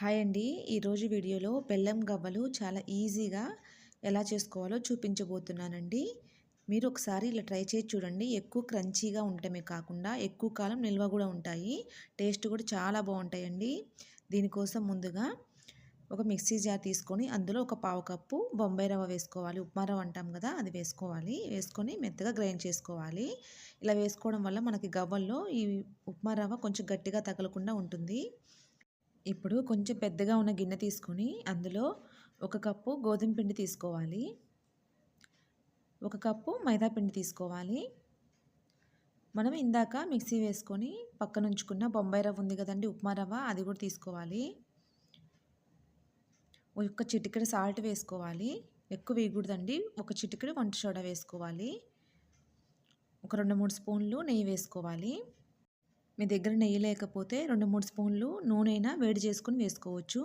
Hi అండి. ఈరోజు వీడియోలో బెల్లం గవ్వలు చాలా ఈజీగా ఎలా చేసుకోవాలో చూపించబోతున్నానండి. మీరు ఒకసారి ఇలా ట్రై చేసి చూడండి. ఎక్కువ క్రంచీగా ఉండటమే కాకుండా ఎక్కువ కాలం నిల్వ కూడా ఉంటాయి. టేస్ట్ కూడా చాలా బాగుంటాయండి. దీనికోసం ముందుగా ఒక మిక్సీ జార్ తీసుకొని అందులో ఒక పావు కప్పు బొంబాయి రవ్వ వేసుకోవాలి. ఉప్మా రవ్వ అంటాం కదా అది వేసుకోవాలి. వేసుకొని మెత్తగా గ్రైండ్ చేసుకోవాలి. ఇలా వేసుకోవడం వల్ల మనకి గవ్వల్లో ఈ ఉప్మా రవ్వ కొంచెం గట్టిగా తగలకుండా ఉంటుంది. ఇప్పుడు కొంచెం పెద్దగా ఉన్న గిన్నె తీసుకొని అందులో ఒక కప్పు గోధుమ పిండి తీసుకోవాలి. ఒక కప్పు మైదా పిండి తీసుకోవాలి. మనం ఇందాక మిక్సీ వేసుకొని పక్కన ఉంచుకున్న బొంబాయి రవ్వ ఉంది కదండి ఉప్మా రవ్వ అది కూడా తీసుకోవాలి. ఒక చిటికెడు సాల్ట్ వేసుకోవాలి. ఎక్కువ వేయకూడదండి ఒక చిటికెడు వంట సోడా వేసుకోవాలి. ఒక రెండు మూడు స్పూన్లు నెయ్యి వేసుకోవాలి. మీ దగ్గర నెయ్యి లేకపోతే రెండు మూడు స్పూన్లు నూనె అయినా వేడి చేసుకుని వేసుకోవచ్చు.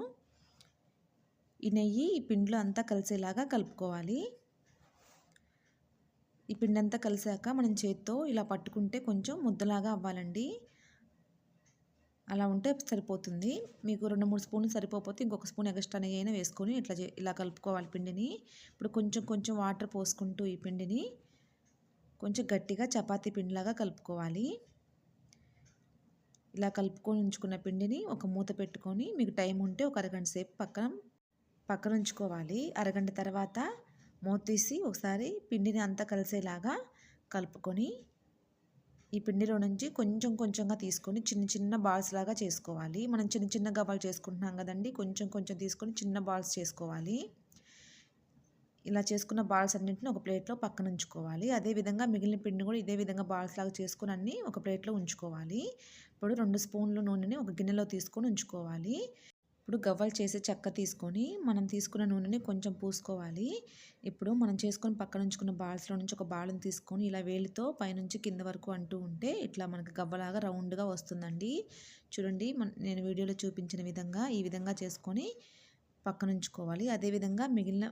ఈ నెయ్యి ఈ పిండిలో అంతా కలిసేలాగా కలుపుకోవాలి. ఈ పిండి అంతా కలిసాక మనం చేత్తో ఇలా పట్టుకుంటే కొంచెం ముద్దలాగా అవ్వాలండి. అలా ఉంటే సరిపోతుంది. మీకు రెండు మూడు స్పూన్లు సరిపోతే ఇంకొక స్పూన్ ఎక్స్ట్రా నెయ్యి అయినా వేసుకొని ఇట్లా ఇలా కలుపుకోవాలి పిండిని. ఇప్పుడు కొంచెం కొంచెం వాటర్ పోసుకుంటూ ఈ పిండిని కొంచెం గట్టిగా చపాతీ పిండిలాగా కలుపుకోవాలి. ఇలా కలుపుకొని ఉంచుకున్న పిండిని ఒక మూత పెట్టుకొని మీకు టైం ఉంటే ఒక అరగంట సేపు పక్కన పక్కన ఉంచుకోవాలి. అరగంట తర్వాత మూత తీసి ఒకసారి పిండిని అంతా కలిసేలాగా కలుపుకొని ఈ పిండిలో నుంచి కొంచెం కొంచెంగా తీసుకొని చిన్న చిన్న బాల్స్ లాగా చేసుకోవాలి. మనం చిన్న చిన్న గబాలు చేసుకుంటున్నాం కదండి కొంచెం కొంచెం తీసుకొని చిన్న బాల్స్ చేసుకోవాలి. ఇలా చేసుకున్న బాల్స్ అన్నింటిని ఒక ప్లేట్లో పక్కన ఉంచుకోవాలి. అదేవిధంగా మిగిలిన పిండి కూడా ఇదే విధంగా బాల్స్ లాగా చేసుకుని అన్నీ ఒక ప్లేట్లో ఉంచుకోవాలి. ఇప్పుడు రెండు స్పూన్లు నూనెని ఒక గిన్నెలో తీసుకొని ఉంచుకోవాలి. ఇప్పుడు గవ్వలు చేసే చెక్క తీసుకొని మనం తీసుకున్న నూనెని కొంచెం పూసుకోవాలి. ఇప్పుడు మనం చేసుకొని పక్కన ఉంచుకున్న బాల్స్లో నుంచి ఒక బాల్ని తీసుకొని ఇలా వేలితో పైనుంచి కింద వరకు అంటూ ఉంటే ఇట్లా మనకి గవ్వలాగా రౌండ్గా వస్తుందండి. చూడండి నేను వీడియోలో చూపించిన విధంగా ఈ విధంగా చేసుకొని పక్కన ఉంచుకోవాలి. అదేవిధంగా మిగిలిన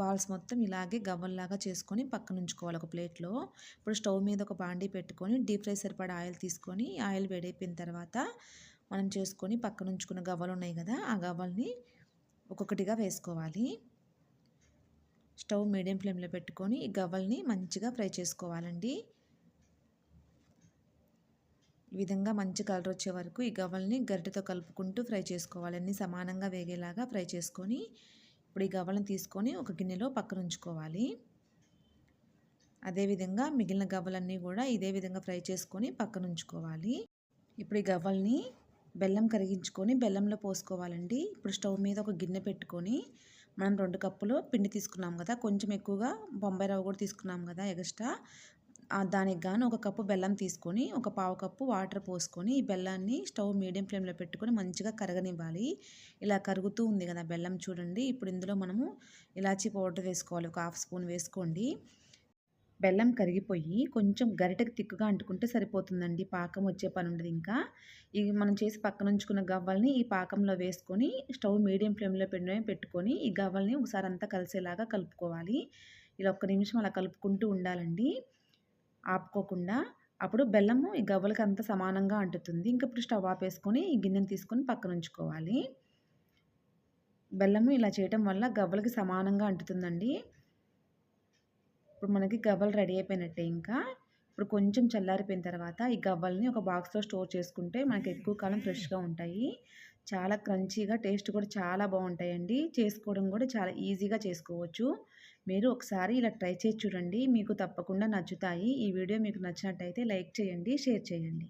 బాల్స్ మొత్తం ఇలాగే గవ్వల్లాగా చేసుకొని పక్కన ఉంచుకోవాలి ఒక ప్లేట్లో. ఇప్పుడు స్టవ్ మీద ఒక బాండీ పెట్టుకొని డీప్ ఫ్రై సరిపడా ఆయిల్ తీసుకొని ఆయిల్ వేడైపోయిన తర్వాత మనం చేసుకొని పక్కన ఉంచుకున్న గవ్వలు ఉన్నాయి కదా ఆ గవ్వల్ని ఒక్కొక్కటిగా వేసుకోవాలి. స్టవ్ మీడియం ఫ్లేమ్లో పెట్టుకొని ఈ గవ్వల్ని మంచిగా ఫ్రై చేసుకోవాలండి. ఈ విధంగా మంచి కలర్ వచ్చే వరకు ఈ గవ్వల్ని గరిటెతో కలుపుకుంటూ ఫ్రై చేసుకోవాలి. అన్నీ సమానంగా వేగేలాగా ఫ్రై చేసుకొని ఇప్పుడు ఈ గవ్వలను తీసుకొని ఒక గిన్నెలో పక్కన ఉంచుకోవాలి. అదేవిధంగా మిగిలిన గవ్వలన్నీ కూడా ఇదే విధంగా ఫ్రై చేసుకొని పక్కన ఉంచుకోవాలి. ఇప్పుడు ఈ గవ్వల్ని బెల్లం కరిగించుకొని బెల్లంలో పోసుకోవాలండి. ఇప్పుడు స్టవ్ మీద ఒక గిన్నె పెట్టుకొని మనం రెండు కప్పులు పిండి తీసుకున్నాం కదా కొంచెం ఎక్కువగా బొంబాయి రవ్వ కూడా తీసుకున్నాం కదా ఎక్స్ట్రా దానికి గాను ఒక కప్పు బెల్లం తీసుకొని ఒక పావు కప్పు వాటర్ పోసుకొని ఈ బెల్లాన్ని స్టవ్ మీడియం ఫ్లేమ్లో పెట్టుకొని మంచిగా కరగనివ్వాలి. ఇలా కరుగుతూ ఉంది కదా బెల్లం చూడండి. ఇప్పుడు ఇందులో మనము ఇలాచీ పౌడర్ వేసుకోవాలి. ఒక హాఫ్ స్పూన్ వేసుకోండి. బెల్లం కరిగిపోయి కొంచెం గరిటకు తిక్కుగా అంటుకుంటే సరిపోతుందండి. పాకం వచ్చే పని ఉండదు ఇంకా. ఇవి మనం చేసి పక్కన ఉంచుకున్న గవ్వల్ని ఈ పాకంలో వేసుకొని స్టవ్ మీడియం ఫ్లేమ్లో పెట్టుకొని ఈ గవ్వల్ని ఒకసారి అంతా కలిసేలాగా కలుపుకోవాలి. ఇలా ఒక్క నిమిషం అలా కలుపుకుంటూ ఉండాలండి. ఆపుకోకుండా అప్పుడు బెల్లము ఈ గవ్వలకి అంత సమానంగా అంటుతుంది. ఇంక ఇప్పుడు స్టవ్ ఆపేసుకొని ఈ గిన్నెను తీసుకొని పక్కన ఉంచుకోవాలి. బెల్లము ఇలా చేయటం వల్ల గవ్వలకి సమానంగా అంటుతుందండి. ఇప్పుడు మనకి గవ్వలు రెడీ అయిపోయినట్టే ఇంకా. ఇప్పుడు కొంచెం చల్లారిపోయిన తర్వాత ఈ గవ్వల్ని ఒక బాక్స్లో స్టోర్ చేసుకుంటే మనకి ఎక్కువ కాలం ఫ్రెష్గా ఉంటాయి. చాలా క్రంచీగా టేస్ట్ కూడా చాలా బాగుంటాయండి. చేసుకోవడం కూడా చాలా ఈజీగా చేసుకోవచ్చు. మీరు ఒకసారి ఇలా ట్రై చేసి చూడండి. మీకు తప్పకుండా నచ్చుతాయి. ఈ వీడియో మీకు నచ్చినట్టయితే లైక్ చేయండి షేర్ చేయండి.